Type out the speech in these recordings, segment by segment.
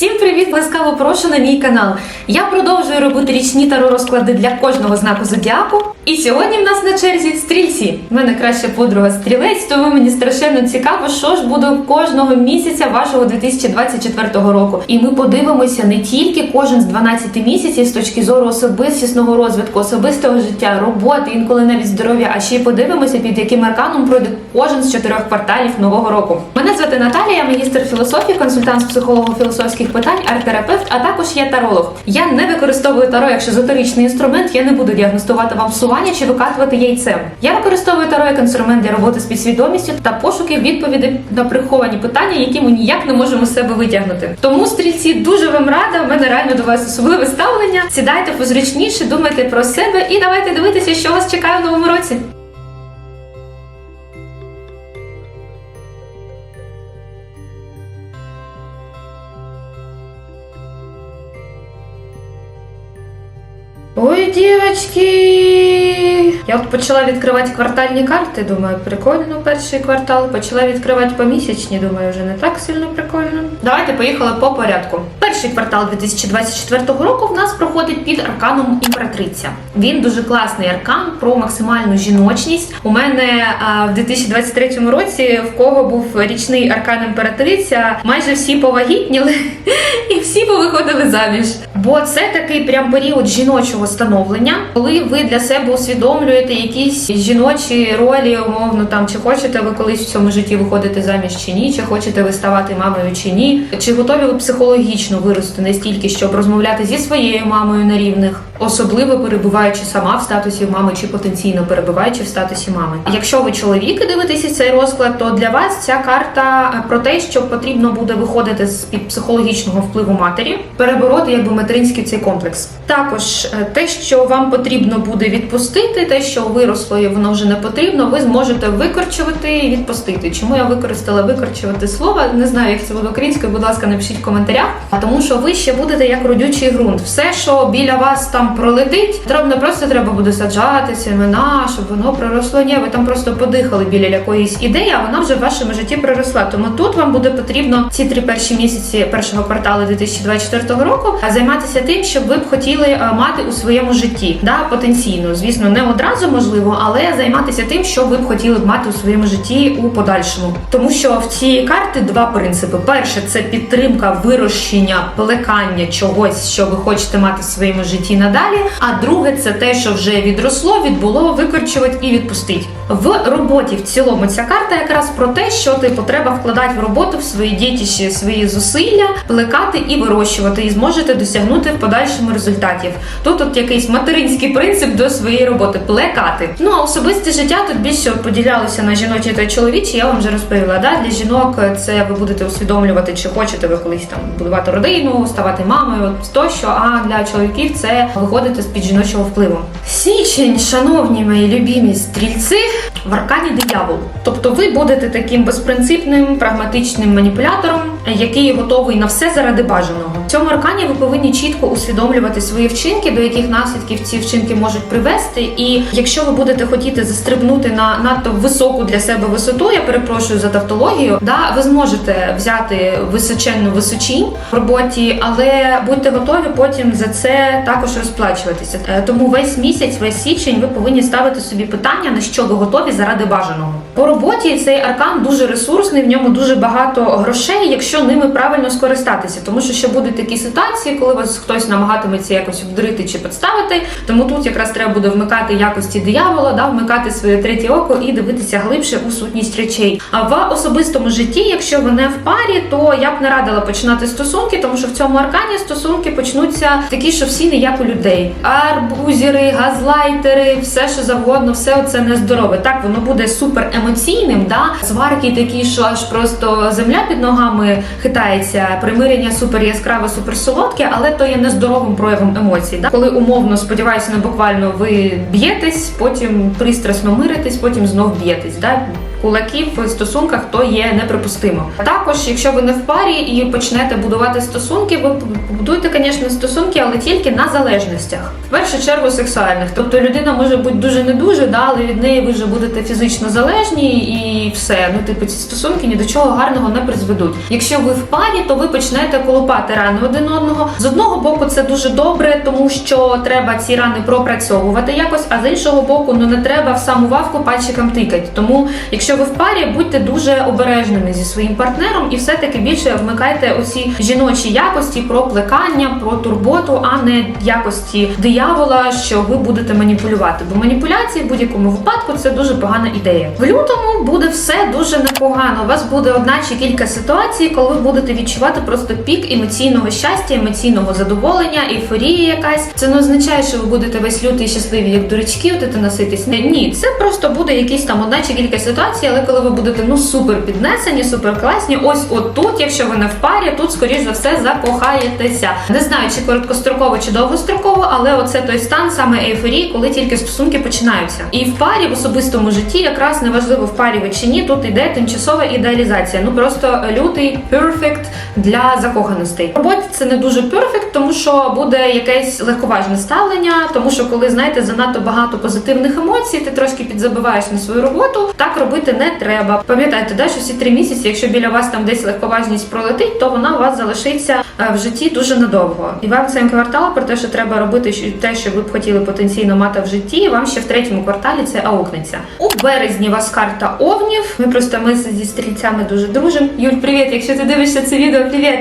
Всім привіт! Ласкаво прошу на мій канал. Я продовжую робити річні таро розклади для кожного знаку зодіаку. І сьогодні в нас на черзі стрільці. У мене краща подруга стрілець, тому мені страшенно цікаво, що ж буде кожного місяця вашого 2024 року. І ми подивимося не тільки кожен з 12 місяців з точки зору особистісного розвитку, особистого життя, роботи, інколи навіть здоров'я, а ще й подивимося, під яким арканом пройде кожен з чотирьох кварталів нового року. Мене звати Наталія, я магістр філософії, консультант з психолого-філософських питань, арт-терапевт, а також я таролог. Я не використовую таро як шизотеричний інструмент, я не буду діагностувати вам псування чи викатувати яйцем. Я використовую таро як інструмент для роботи з підсвідомістю та пошуки відповідей на приховані питання, які ми ніяк не можемо з себе витягнути. Тому стрільці дуже вам рада. У мене реально до вас особливе ставлення. Сідайте позручніше, думайте про себе і давайте дивитися, що вас чекає в новому році. Ой! Я от почала відкривати квартальні карти, думаю, прикольно перший квартал. Почала відкривати помісячні, думаю, вже не так сильно прикольно. Давайте поїхали по порядку. Перший квартал 2024 року в нас проходить під арканом імператриця. Він дуже класний аркан про максимальну жіночність. У мене а, в 2023 році, в кого був річний аркан імператриця, майже всі повагітніли і всі повиходили заміж. Бо це такий прям період жіночого становлення, коли ви для себе усвідомлюєте якісь жіночі ролі, умовно там чи хочете ви колись в цьому житті виходити заміж чи ні, чи хочете ви ставати мамою чи ні, чи готові ви психологічно вирости настільки, щоб розмовляти зі своєю мамою на рівних, особливо перебуваючи сама в статусі мами чи потенційно перебуваючи в статусі мами. Якщо ви чоловік і дивитеся цей розклад, то для вас ця карта е, про те, що потрібно буде виходити з під психологічного впливу матері, перебороти якби материнський цей комплекс. Також е, те, що вам потрібно буде відпустити, те, що виросло і воно вже не потрібно, ви зможете викорчувати і відпустити. Чому я використала викорчувати слово? Не знаю, як це буде українською. Будь ласка, напишіть в коментарях. А тому, що ви ще будете як родючий ґрунт. Все, що біля вас там пролетить, треба не просто треба буде саджати семена, щоб воно проросло. Ні, ви там просто подихали біля якоїсь ідеї, а вона вже в вашому житті проросла. Тому тут вам буде потрібно ці три перші місяці першого кварталу 2024 року займатися тим, що ви б хотіли мати у своєму житті, да, потенційно, звісно, не одразу можливо, але займатися тим, що ви б хотіли б мати у своєму житті у подальшому. Тому що в цієї карти два принципи: перше це підтримка вирощення, плекання чогось, що ви хочете мати в своєму житті надалі. А друге, це те, що вже відросло, відбуло, викорчувати і відпустити. В роботі в цілому ця карта якраз про те, що типу треба вкладати в роботу в свої дітіші, свої зусилля, плекати і вирощувати, і зможете досягнути в подальшому результатів. Тут от якийсь материнський принцип до своєї роботи плекати. Ну а особисте життя тут більше поділялося на жіночі та чоловічі. Я вам вже розповіла. Да? Для жінок це ви будете усвідомлювати, чи хочете ви колись там будувати родину, ставати мамою, тощо. А для чоловіків це виходити з під жіночого впливу. Січень, шановні мої любімі стрільці, в аркані диявол. Тобто ви будете таким безпринципним, прагматичним маніпулятором, який готовий на все заради бажаного. В цьому аркані ви повинні чітко усвідомлювати свої вчинки, до яких наслідків ці вчинки можуть привести. І якщо ви будете хотіти застрибнути на надто високу для себе висоту, я перепрошую за тавтологію, да, ви зможете взяти височенну височінь в роботі, але будьте готові потім за це також розплачуватися. Е, Тому весь місяць, весь січень, ви повинні ставити собі питання, на що ви готові заради бажаного. По роботі цей аркан дуже ресурсний, в ньому дуже багато грошей, якщо ними правильно скористатися. Тому що ще будуть такі ситуації, коли вас хтось намагатиметься якось вдрити чи підставити. Тому тут якраз треба буде вмикати якості диявола, да, вмикати своє третє око і дивитися глибше у сутність речей. А в особистому житті, якщо ви не в парі, то я б не радила починати стосунки, тому що в цьому аркані стосунки почнуться такі, що всі не як у людей. Арбузери, газлайтери, все що завгодно, все це нездорове. Так воно буде супер емоційним. Да? Сварки такі, що аж просто земля під ногами хитається, примирення супер яскраве, супер солодке, але то є нездоровим проявом емоцій. Да? Коли умовно сподіваюся, не буквально ви б'єтесь, потім пристрасно миритесь, потім знов б'єтесь. Да? Кулаків в стосунках, то є неприпустимо. Також, якщо ви не в парі і почнете будувати стосунки, ви побудуєте, звісно, стосунки, але тільки на залежностях. В першу чергу сексуальних. Тобто людина може бути дуже не дуже, да, але від неї ви вже будете фізично залежні і все. Ну, типу, ці стосунки ні до чого гарного не призведуть. Якщо ви в парі, то ви почнете колупати рани один одного. З одного боку, це дуже добре, тому що треба ці рани пропрацьовувати якось, а з іншого боку, ну не треба в саму вавку пальчиком тикати. Тому, якщо ви в парі, будьте дуже обережними зі своїм партнером і все-таки більше вмикайте оці жіночі якості про плекання, про турботу, а не якості диявола, що ви будете маніпулювати. Бо маніпуляції в будь-якому випадку це дуже погана ідея. В лютому буде все дуже непогано. У вас буде одна чи кілька ситуацій, коли ви будете відчувати просто пік емоційного щастя, емоційного задоволення, ейфорії якась. Це не означає, що ви будете весь лютий щасливі, як дурачки, от носитись. Ні, це просто буде якісь там одна чи кілька ситуацій, але коли ви будете ну супер піднесені, супер класні, ось от тут, якщо ви не в парі, тут скоріш за все закохаєтеся. Не знаю, чи короткостроково, чи довгостроково, але оце той стан саме ейфорії, коли тільки стосунки починаються. І в парі в особистому житті, якраз неважливо в парі ви чи ні, тут йде тимчасова ідеалізація. Ну просто лютий перфект для закоханостей. В роботі це не дуже перфект, тому що буде якесь легковажне ставлення, тому що коли знаєте занадто багато позитивних емоцій, ти трошки підзабиваєш на свою роботу. Так робити не треба. Пам'ятайте, да, що всі три місяці, якщо біля вас там десь легковажність пролетить, то вона у вас залишиться е, в житті дуже надовго. І вам цим кварталом про те, що треба робити те, що ви б хотіли потенційно мати в житті, вам ще в третьому кварталі це аукнеться. У березні вас карта овнів. Ми просто ми зі стрільцями дуже дружимо. Юль, привіт! Якщо ти дивишся це відео, привіт!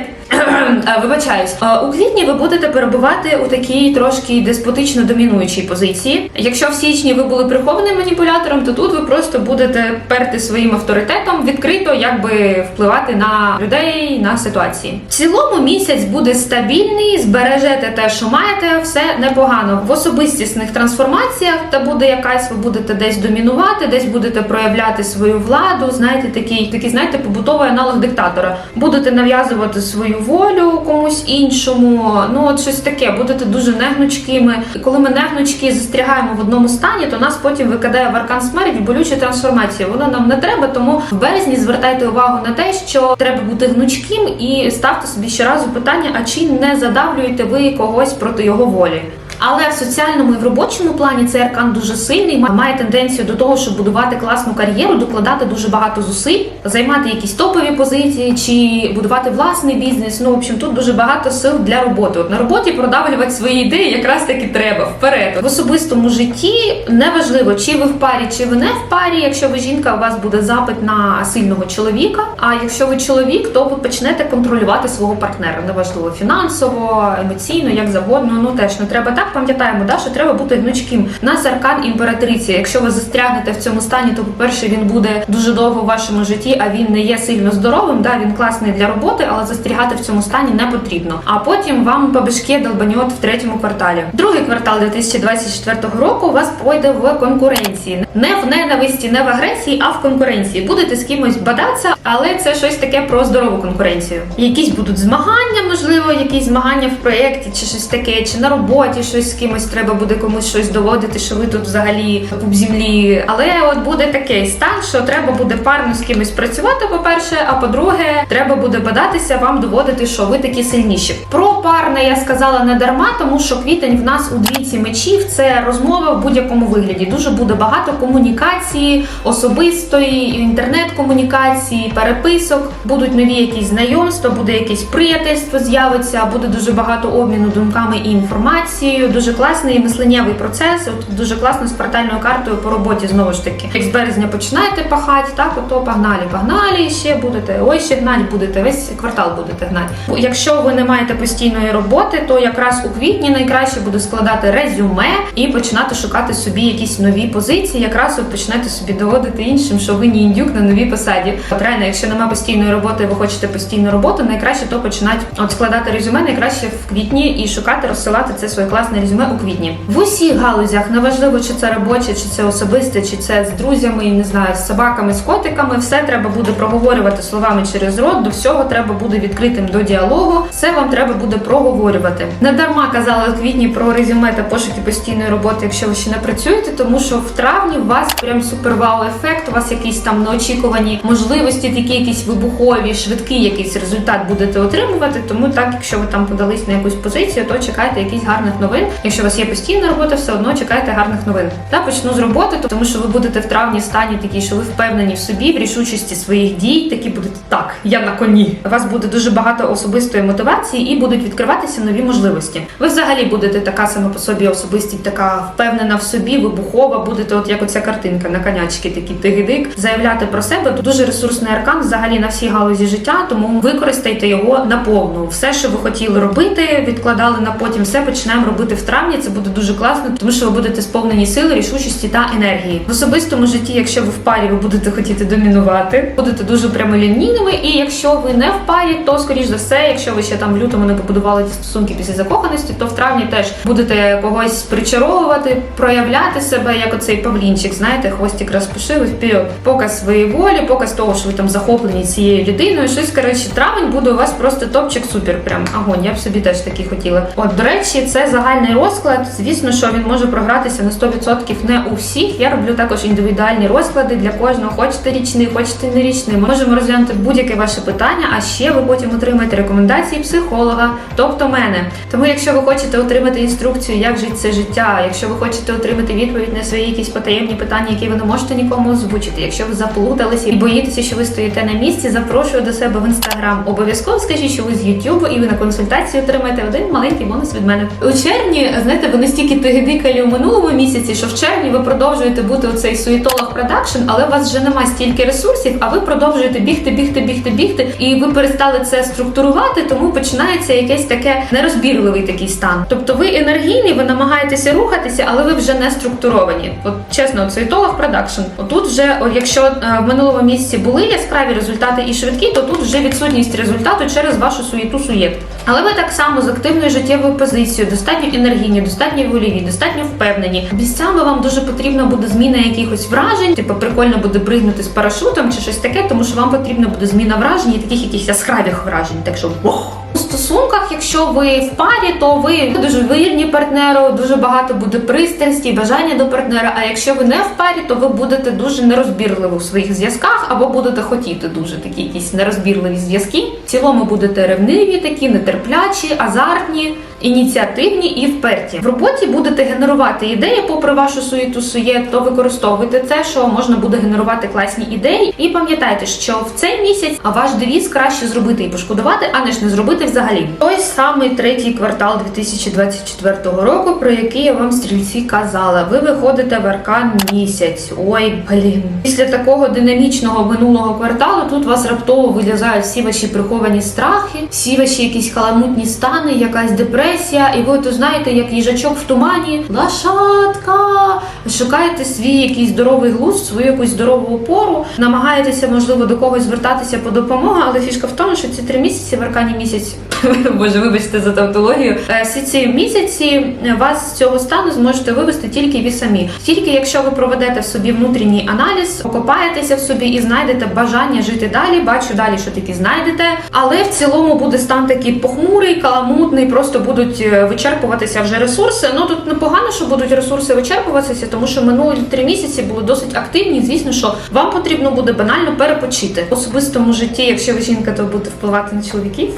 Вибачаюсь, у квітні ви будете перебувати у такій трошки деспотично домінуючій позиції. Якщо в січні ви були прихованим маніпулятором, то тут ви просто будете перти своїм авторитетом, відкрито якби впливати на людей, на ситуації. В цілому місяць буде стабільний, збережете те, що маєте, все непогано. В особистісних трансформаціях та буде якась, ви будете десь домінувати, десь будете проявляти свою владу. Знаєте, такий, такий знаєте, побутовий аналог диктатора. Будете нав'язувати свою волю комусь іншому. Ну от щось таке, будете дуже негнучкими. І коли ми негнучки застрягаємо в одному стані, то нас потім викидає в аркан смерть в болючу трансформацію. Воно нам не треба, тому в березні звертайте увагу на те, що треба бути гнучким і ставте собі щоразу питання: а чи не задавлюєте ви когось проти його волі? Але в соціальному і в робочому плані цей аркан дуже сильний, має тенденцію до того, щоб будувати класну кар'єру, докладати дуже багато зусиль, займати якісь топові позиції чи будувати власний бізнес. Ну, в общем, тут дуже багато сил для роботи. От на роботі продавлювати свої ідеї якраз таки треба вперед. В особистому житті неважливо, чи ви в парі, чи ви не в парі. Якщо ви жінка, у вас буде запит на сильного чоловіка. А якщо ви чоловік, то ви почнете контролювати свого партнера. Неважливо фінансово, емоційно, як завгодно. Ну теж не треба так. Пам'ятаємо, да, що треба бути гнучким. У Нас аркан імператриці. Якщо ви застрягнете в цьому стані, то по-перше, він буде дуже довго в вашому житті, а він не є сильно здоровим. Да, він класний для роботи, але застрягати в цьому стані не потрібно. А потім вам по башке долбаньот в третьому кварталі. Другий квартал 2024 року у вас пройде в конкуренції, не в ненависті, не в агресії, а в конкуренції. Будете з кимось бадатися, але це щось таке про здорову конкуренцію. Якісь будуть змагання, можливо, якісь змагання в проєкті, чи щось таке, чи на роботі щось з кимось треба буде комусь щось доводити, що ви тут взагалі пуп землі. Але от буде такий стан, що треба буде парно з кимось працювати, по-перше, а по-друге, треба буде бадатися, вам доводити, що ви такі сильніші. Про парне я сказала не дарма, тому що квітень в нас у двійці мечів це розмова в будь-якому вигляді. Дуже буде багато комунікації, особистої, інтернет-комунікації, переписок, будуть нові якісь знайомства, буде якесь приятельство з'явиться, буде дуже багато обміну думками і інформацією. Дуже класний мисленнєвий процес. От дуже класно з портальною картою по роботі знову ж таки. Як з березня починаєте пахати, так ото погнали, погнали, ще будете. Ой, ще гнать будете, весь квартал будете гнати. Якщо ви не маєте постійної роботи, то якраз у квітні найкраще буде складати резюме і починати шукати собі якісь нові позиції. Якраз от почнете собі доводити іншим, що ви не індюк на новій посаді. От реально, якщо немає постійної роботи, ви хочете постійну роботу, найкраще то починати от складати резюме, найкраще в квітні і шукати, розсилати це своє класне резюме у квітні. В усіх галузях, неважливо, чи це робоче, чи це особисте, чи це з друзями, не знаю, з собаками, з котиками, все треба буде проговорювати словами через рот. До всього треба буде відкритим до діалогу. Все вам треба буде проговорювати. Не дарма казала в квітні про резюме та пошуки постійної роботи, якщо ви ще не працюєте, тому що в травні у вас прям супер вау ефект. У вас якісь там неочікувані можливості, такі якісь вибухові, швидкий якийсь результат будете отримувати. Тому так, якщо ви там подались на якусь позицію, то чекайте якісь гарних новин. Якщо у вас є постійна робота, все одно чекайте гарних новин. Та почну з роботи, тому що ви будете в травні стані такі, що ви впевнені в собі, в рішучості своїх дій. Такі будете так, я на коні. У вас буде дуже багато особистої мотивації і будуть відкриватися нові можливості. Ви взагалі будете така сама по собі особистість, така впевнена в собі, вибухова. Будете, от як оця картинка на конячки, такі тигидик, заявляти про себе. Дуже ресурсний аркан взагалі на всій галузі життя, тому використайте його наповну. Все, що ви хотіли робити, відкладали на потім. Все починаємо робити в травні. Це буде дуже класно, тому що ви будете сповнені сили, рішучості та енергії. В особистому житті, якщо ви в парі, ви будете хотіти домінувати, будете дуже прямолінійними. І якщо ви не в парі, то скоріш за все, якщо ви ще там в лютому не побудували ті стосунки після закоханості, то в травні теж будете когось причаровувати, проявляти себе як оцей павлінчик. Знаєте, хвостик розпушив і вперед. Показ своєї волі, показ того, що ви там захоплені цією людиною. Щось коротше, травень буде у вас просто топчик супер. Прям агонь. Я б собі теж такий хотіла. От до речі, це загальний розклад. Звісно, що він може програтися на 100% не у всіх. Я роблю також індивідуальні розклади для кожного. Хочете річний, хочете не річний. Ми можемо розглянути будь-яке ваше питання, а ще ви потім отримаєте рекомендації психолога, тобто мене. Тому, якщо ви хочете отримати інструкцію, як жити це життя, якщо ви хочете отримати відповідь на свої якісь потаємні питання, які ви не можете нікому озвучити, якщо ви заплуталися і боїтеся, що ви стоїте на місці, запрошую до себе в інстаграм. Обов'язково скажіть, що ви з Ютубу, і ви на консультації отримаєте один маленький бонус від мене. У червні, знаєте, ви настільки тигидикалі у минулому місяці, що в червні ви продовжуєте бути оцей суєтолог продакшн, але у вас вже нема стільки ресурсів, а ви продовжуєте бігти, бігти, бігти, бігти, і ви перестали це структурувати, тому починається якесь таке нерозбірливий такий стан. Тобто ви енергійні, ви намагаєтеся рухатися, але ви вже не структуровані. От чесно, суєтолог продакшн. Отут вже, якщо е, в минулому місяці були яскраві результати і швидкі, то тут вже відсутність результату через вашу суєту суєт. Але ви так само з активною життєвою позицією, достатньо енергійні, достатньо вольові, достатньо впевнені. Місцями вам дуже потрібна буде зміна якихось вражень, типу прикольно буде пригнути з парашутом чи щось таке, тому що вам потрібна буде зміна вражень і таких якихось яскравих вражень. Так що ох! Стосунках, якщо ви в парі, то ви дуже вірні партнеру, дуже багато буде пристрасті, бажання до партнера. А якщо ви не в парі, то ви будете дуже нерозбірливі у своїх зв'язках, або будете хотіти дуже такі якісь нерозбірливі зв'язки. В цілому будете ревниві, такі нетерплячі, азартні. Ініціативні і вперті в роботі будете генерувати ідеї, попри вашу суєту суєт, то використовуйте це, що можна буде генерувати класні ідеї. І пам'ятайте, що в цей місяць ваш девіз краще зробити і пошкодувати, а не ж не зробити взагалі. Той самий третій квартал 2024 року, про який я вам стрільці казала. Ви виходите в аркан місяць. Ой, блін. Після такого динамічного минулого кварталу тут вас раптово вилізають всі ваші приховані страхи, всі ваші якісь каламутні стани, якась депресія, і ви то знаєте, як їжачок в тумані, лошадка. Шукаєте свій якийсь здоровий глузд, свою якусь здорову опору, намагаєтеся, можливо, до когось звертатися по допомогу, але фішка в тому, що ці три місяці в аркані місяць. Боже, вибачте за тавтологію. Е, Всі ці місяці вас з цього стану зможете вивести тільки ви самі. Тільки якщо ви проведете в собі внутрішній аналіз, покопаєтеся в собі і знайдете бажання жити далі. Бачу далі, що таки знайдете. Але в цілому буде стан такий похмурий, каламутний, просто будуть е, вичерпуватися вже ресурси. Ну тут непогано, що будуть ресурси вичерпуватися, тому що минулі три місяці були досить активні. Звісно, що вам потрібно буде банально перепочити в особистому житті. Якщо ви жінка, то будете впливати на чоловіків.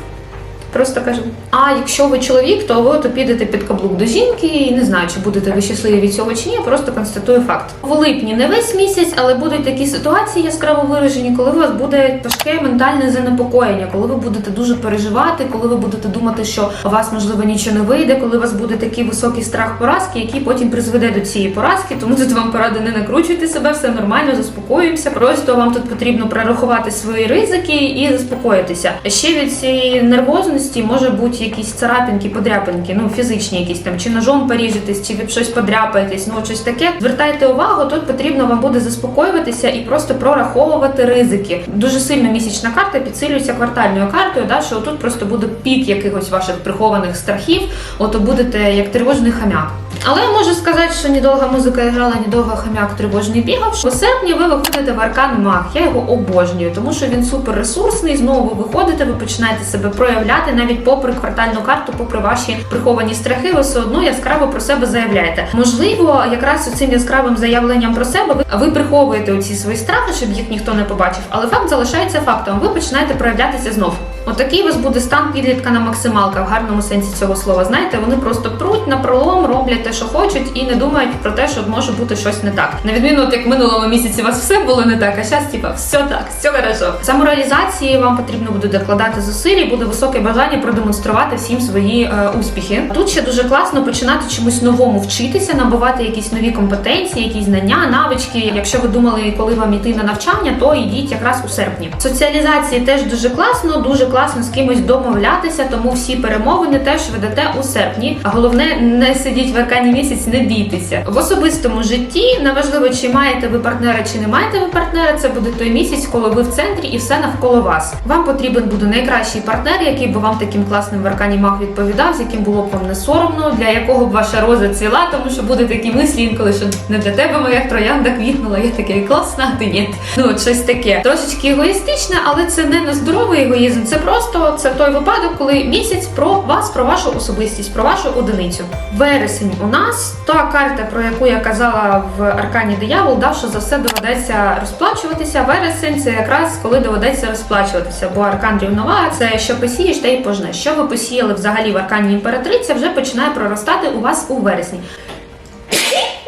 Просто кажу. А якщо ви чоловік, то ви то підете під каблук до жінки і не знаю, чи будете ви щасливі від цього чи ні. Просто констатую факт. В липні не весь місяць, але будуть такі ситуації яскраво виражені, коли у вас буде важке ментальне занепокоєння, коли ви будете дуже переживати, коли ви будете думати, що у вас можливо нічого не вийде, коли у вас буде такий високий страх поразки, який потім призведе до цієї поразки. Тому тут вам порада не накручуйте себе, все нормально, заспокоюємося. Просто вам тут потрібно прорахувати свої ризики і заспокоїтися. Ще від цієї нервозності зовнішності може бути якісь царапинки, подряпинки, ну фізичні якісь там, чи ножом поріжетесь, чи ви щось подряпаєтесь, ну щось таке. Звертайте увагу, тут потрібно вам буде заспокоюватися і просто прораховувати ризики. Дуже сильно місячна карта підсилюється квартальною картою, да, що тут просто буде пік якихось ваших прихованих страхів, от будете як тривожний хам'як. Але я можу сказати, що недовга музика грала, недовго хам'як тривожний бігав. У серпні ви виходите в аркан маг. Я його обожнюю, тому що він супер ресурсний. Знову ви виходите, ви починаєте себе проявляти навіть попри квартальну карту, попри ваші приховані страхи, ви все одно яскраво про себе заявляєте. Можливо, якраз цим яскравим заявленням про себе ви, ви приховуєте оці свої страхи, щоб їх ніхто не побачив. Але факт залишається фактом. Ви починаєте проявлятися знов. Отакий у вас буде стан підлітка на максималках в гарному сенсі цього слова. Знаєте, вони просто пруть на пролом, роблять те, що хочуть, і не думають про те, що може бути щось не так. На відміну, от як в минулому місяці у вас все було не так, а зараз, типа, все так, все хорошо. Самореалізації вам потрібно буде докладати зусиль, і буде високе бажання продемонструвати всім свої е, успіхи. Тут ще дуже класно починати чомусь новому вчитися, набувати якісь нові компетенції, якісь знання, навички. Якщо ви думали, коли вам іти на навчання, то йдіть якраз у серпні. Соціалізації теж дуже класно, дуже класно з кимось домовлятися, тому всі перемовини теж ведете у серпні. А головне не сидіть в аркані місяць, не бійтеся. В особистому житті неважливо, чи маєте ви партнера, чи не маєте ви партнера. Це буде той місяць, коли ви в центрі і все навколо вас. Вам потрібен буде найкращий партнер, який би вам таким класним в аркані маг відповідав, з яким було б вам не соромно, для якого б ваша роза цвіла, тому що буде такі мислі інколи, що не для тебе моя троянда квітнула, я таке класна, а ти ні. Ну щось таке. Трошечки егоїстичне, але це не на здоровий егоїзм. Це просто це той випадок, коли місяць про вас, про вашу особистість, про вашу одиницю. Вересень у нас та карта, про яку я казала в аркані диявол, дав, що за все доведеться розплачуватися. Вересень це якраз коли доведеться розплачуватися, бо аркан рівновага це що посієш, те й пожнеш. Що ви посіяли взагалі в аркані імператриця, вже починає проростати у вас у вересні.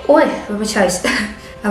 Ой, вибачаюсь.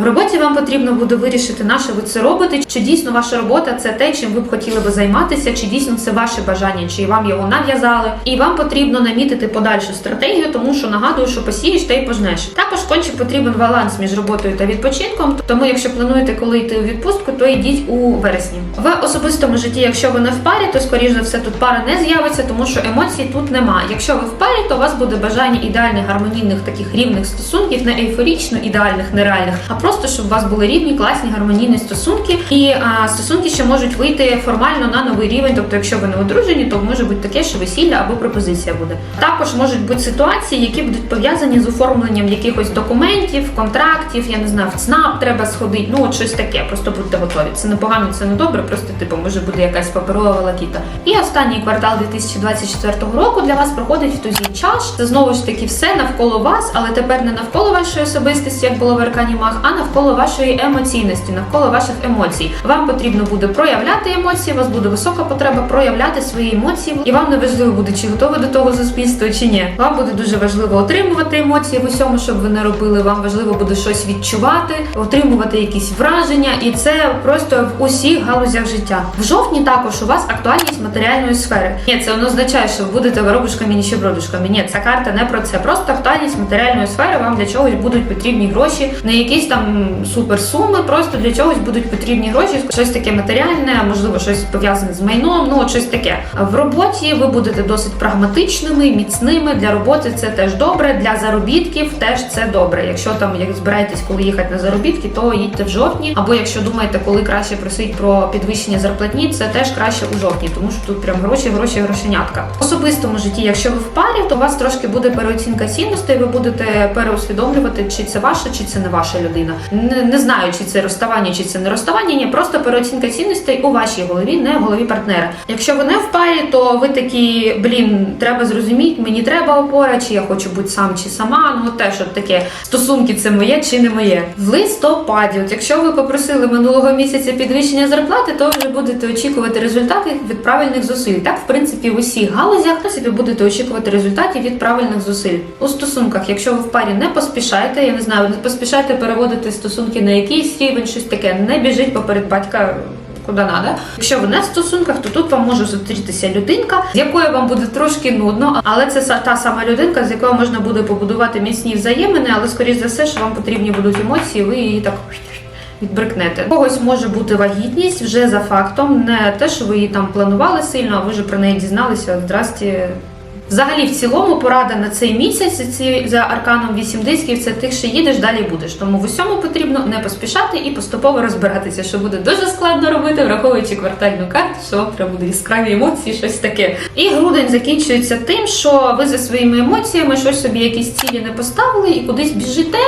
В роботі вам потрібно буде вирішити, на що ви це робите, чи дійсно ваша робота це те, чим ви б хотіли би займатися, чи дійсно це ваше бажання, чи вам його нав'язали. І вам потрібно намітити подальшу стратегію, тому що нагадую, що посієш та й пожнеш. Також конче потрібен баланс між роботою та відпочинком. Тому, якщо плануєте коли йти у відпустку, то йдіть у вересні. В особистому житті, якщо ви не в парі, то скоріш за все тут пара не з'явиться, тому що емоцій тут немає. Якщо ви в парі, то у вас буде бажання ідеальних гармонійних таких рівних стосунків, не ейфорічно ідеальних, нереальних, просто щоб у вас були рівні, класні, гармонійні стосунки, і а, стосунки ще можуть вийти формально на новий рівень. Тобто, якщо ви не одружені, то може бути таке, що весілля або пропозиція буде. Також можуть бути ситуації, які будуть пов'язані з оформленням якихось документів, контрактів. Я не знаю, в ЦНАП треба сходити. Ну от щось таке. Просто будьте готові. Це не погано, це не добре. Просто типу може буде якась паперова волокіта. І останній квартал 2024 року для вас проходить в тузі чаш. Це знову ж таки все навколо вас, але тепер не навколо вашої особистості, як було в аркані Маг, а навколо вашої емоційності, навколо ваших емоцій. Вам потрібно буде проявляти емоції. У вас буде висока потреба проявляти свої емоції, і вам не важливо буде, чи готові до того суспільства, чи ні. Вам буде дуже важливо отримувати емоції в усьому, щоб ви не робили. Вам важливо буде щось відчувати, отримувати якісь враження, і це просто в усіх галузях життя. В жовтні також у вас актуальність матеріальної сфери. Ні, це не означає, що ви будете воробушками, ніщебродушками. Ні, ця карта не про це. Просто актуальність матеріальної сфери. Вам для чогось будуть потрібні гроші, не якісь там суперсуми. Просто для чогось будуть потрібні гроші, щось таке матеріальне, можливо, щось пов'язане з майном. Ну от щось таке. В роботі ви будете досить прагматичними, міцними. Для роботи це теж добре. Для заробітків теж це добре. Якщо там як збираєтесь, коли їхати на заробітки, то їдьте в жовтні. Або якщо думаєте, коли краще просить про підвищення зарплатні, це теж краще у жовтні, тому що тут прям гроші, гроші, грошенятка. В особистому житті, якщо ви в парі, то у вас трошки буде переоцінка цінностей. Ви будете переусвідомлювати, чи це ваша, чи це не ваша людина. Не, не знаю, чи це розставання, чи це не розставання. Ні, просто переоцінка цінностей у вашій голові, не в голові партнера. Якщо ви не в парі, то ви такі, блін, треба зрозуміти, мені треба опора, чи я хочу бути сам чи сама. Ну теж от таке стосунки, це моє чи не моє. В листопаді, от якщо ви попросили минулого місяця підвищення зарплати, то вже будете очікувати результатів від правильних зусиль. Так, в принципі, в усіх галузях в принципі, будете очікувати результатів від правильних зусиль. У стосунках, якщо ви в парі не поспішаєте, я не знаю, не поспішайте переводити стосунки на якийсь рівень, щось таке, не біжить поперед батька. Куди надо. Якщо ви не в стосунках, то тут вам може зустрітися людинка, з якою вам буде трошки нудно, але це та сама людинка, з якою можна буде побудувати міцні взаємини, але скоріш за все, що вам потрібні будуть емоції, ви її так відбрикнете. Когось може бути вагітність вже за фактом, не те, що ви її там планували сильно, а ви вже про неї дізналися. От здрасті. Взагалі, в цілому, порада на цей місяць ці за арканом 8 дисків це тих, ще їдеш, далі будеш. Тому в усьому потрібно не поспішати і поступово розбиратися, що буде дуже складно робити, враховуючи квартальну карту, що прям буде яскраві емоції, щось таке. І грудень закінчується тим, що ви за своїми емоціями щось собі якісь цілі не поставили і кудись біжите.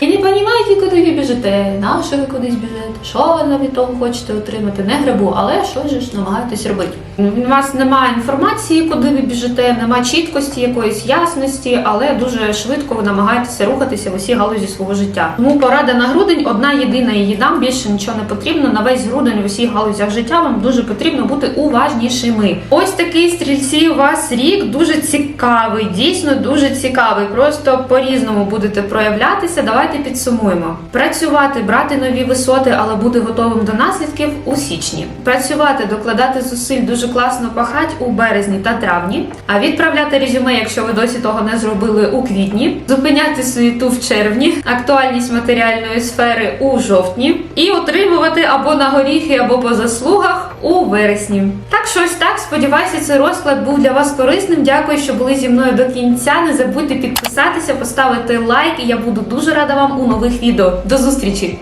І не розумієте, куди ви біжите, на що ви кудись біжите, що ви від того хочете отримати, не грибу, але що ж намагаєтесь робити. У вас немає інформації, куди ви біжите, немає чіткості, якоїсь ясності, але дуже швидко ви намагаєтеся рухатися в усій галузі свого життя. Тому порада на грудень одна єдина її дам, більше нічого не потрібно. На весь грудень в усіх галузях життя вам дуже потрібно бути уважнішими. Ось такий стрільці у вас рік дуже цікавий, дійсно дуже цікавий. Просто по-різному будете проявлятися. Давайте підсумуємо. Працювати, брати нові висоти, але бути готовим до наслідків у січні. Працювати, докладати зусиль дуже класно пахать у березні та травні. А відправляти резюме, якщо ви досі того не зробили у квітні, зупиняти суєту в червні, актуальність матеріальної сфери у жовтні, і отримувати або на горіхи, або по заслугах у вересні. Так що ось так. Сподіваюся, цей розклад був для вас корисним. Дякую, що були зі мною до кінця. Не забудьте підписатися, поставити лайк, і я буду дуже рада вам у нових відео. До зустрічі!